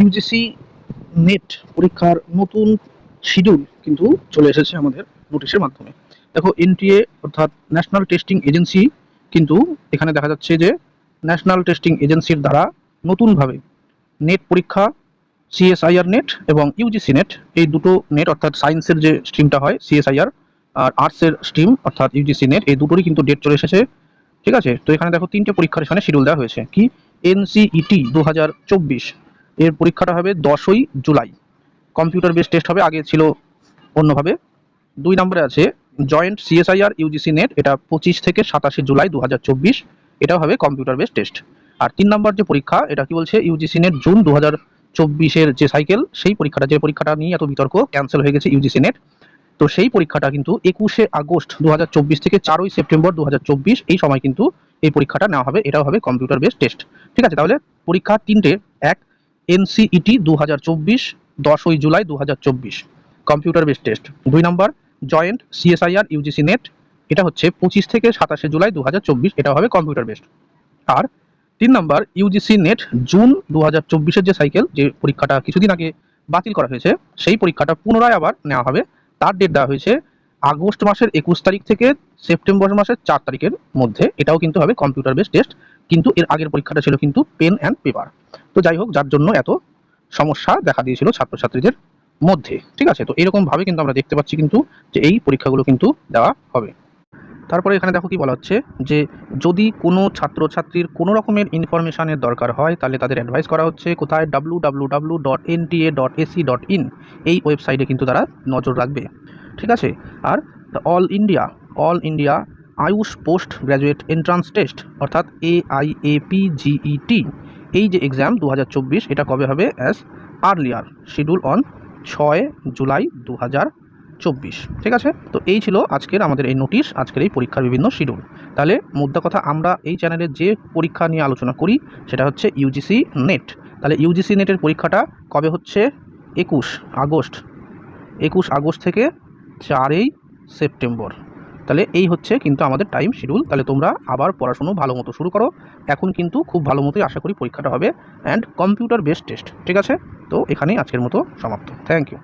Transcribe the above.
UGC net পরীক্ষার নতুন schedule কিন্তু চলে এসেছে আমাদের নোটিশের মাধ্যমে। দেখো এনটিএ অর্থাৎ ন্যাশনাল টেস্টিং এজেন্সি কিন্তু এখানে দেখা যাচ্ছে যে ন্যাশনাল টেস্টিং এজেন্সির দ্বারা নতুনভাবে নেট পরীক্ষা সিএসআইআর নেট এবং ইউজিসি নেট এই দুটো নেট অর্থাৎ সায়েন্সের যে স্ট্রিমটা হয় সিএসআইআর আর আর্টসের স্ট্রিম অর্থাৎ ইউজিসি নেট এই দুটোরই কিন্তু ডেট চলে এসেছে। ঠিক আছে? তো এখানে দেখো, তিনটে পরীক্ষার এখানে শিডিউল দেওয়া হয়েছে। কি? এনসিইটি দু হাজার চব্বিশ। এর পরীক্ষাটা হবে দশই জুলাই। কম্পিউটার বেস টেস্ট হবে, আগে ছিল অন্যভাবে। দুই নম্বরে আছে জয়েন্ট সিএসআইআর ইউজিসি নেট, এটা পঁচিশ থেকে সাতাশে জুলাই দু হাজার চব্বিশ, এটাও হবে কম্পিউটার বেস টেস্ট। আর তিন নম্বর যে পরীক্ষা, এটা কি বলছে, ইউজিসি নেট জুন দু হাজার চব্বিশের যে সাইকেল সেই পরীক্ষাটা, যে পরীক্ষাটা নিয়ে এত বিতর্ক ক্যান্সেল হয়ে গেছে ইউজিসি নেট। তো সেই পরীক্ষাটা কিন্তু একুশে আগস্ট দু হাজার চব্বিশ থেকে চারই সেপ্টেম্বর দু হাজার চব্বিশ, এই সময় কিন্তু এই পরীক্ষাটা নেওয়া হবে, এটাও হবে কম্পিউটার বেস টেস্ট। ঠিক আছে, তাহলে পরীক্ষা তিনটে এনসিইটি দু হাজার চব্বিশ, দশই জুলাই দু হাজার চব্বিশ। Computer base test. দুই নম্বর, জয়েন্ট, সিএসআইআর, ইউজিসি নেট। এটা হচ্ছে পঁচিশ থেকে সাতাশে জুলাই দু হাজার চব্বিশ, এটা হবে কম্পিউটার বেসড আর তিন নম্বর, ইউজিসি নেট, জুন দু হাজার চব্বিশের যে সাইকেল, যে পরীক্ষাটা কিছুদিন আগে বাতিল করা হয়েছে, সেই পরীক্ষাটা পুনরায় আবার নেওয়া হবে। তার ডেট দেওয়া হয়েছে আগস্ট মাসের একুশ তারিখ থেকে সেপ্টেম্বর মাসের চার তারিখের মধ্যে। এটাও কিন্তু হবে কম্পিউটার বেস টেস্ট, কিন্তু এর আগের পরীক্ষাটা ছিল কিন্তু পেন অ্যান্ড পেপার। তো যাই হোক, যার জন্য এত সমস্যা দেখা দিয়েছিল ছাত্রছাত্রীদের মধ্যে। ঠিক আছে? তো এরকম ভাবে কিন্তু আমরা দেখতে পাচ্ছি কিন্তু যে এই পরীক্ষাগুলো কিন্তু দেওয়া হবে। তারপরে এখানে দেখো কি বলা হচ্ছে যে, যদি কোনো ছাত্রছাত্রীর কোনো রকমের ইনফরমেশনের দরকার হয়, তাহলে তাদের অ্যাডভাইস করা হচ্ছে কোথায়? W W W dot NTA dot AC dot in এই ওয়েবসাইটে কিন্তু তারা নজর রাখবে। ঠিক আছে? আর all India all India Ayush post graduate entrance test, অর্থাৎ A I A P GET এই যে এক্সাম দু হাজার চব্বিশ, এটা কবে হবে? অ্যাজ আর্লিয়ার শিডিউল অন ছয় জুলাই দু চব্বিশ। ঠিক আছে? তো এই ছিল আজকের আমাদের এই নোটিশ আজকের এই পরীক্ষার বিভিন্ন শিডিউল তাহলে মুদ্রা কথা, আমরা এই চ্যানেলে যে পরীক্ষা নিয়ে আলোচনা করি, সেটা হচ্ছে ইউজিসি নেট তাহলে ইউজিসি নেটের পরীক্ষাটা কবে হচ্ছে? একুশ আগস্ট। একুশ আগস্ট থেকে চারই সেপ্টেম্বর। তাহলে এই হচ্ছে কিন্তু আমাদের টাইম শিডিউল তাহলে তোমরা আবার পড়াশুনো ভালো মতো শুরু করো। এখন কিন্তু খুব ভালো মতোই আশা করি পরীক্ষাটা হবে। অ্যান্ড কম্পিউটার বেসড টেস্ট ঠিক আছে? তো এখানেই আজকের মতো সমাপ্ত। Thank you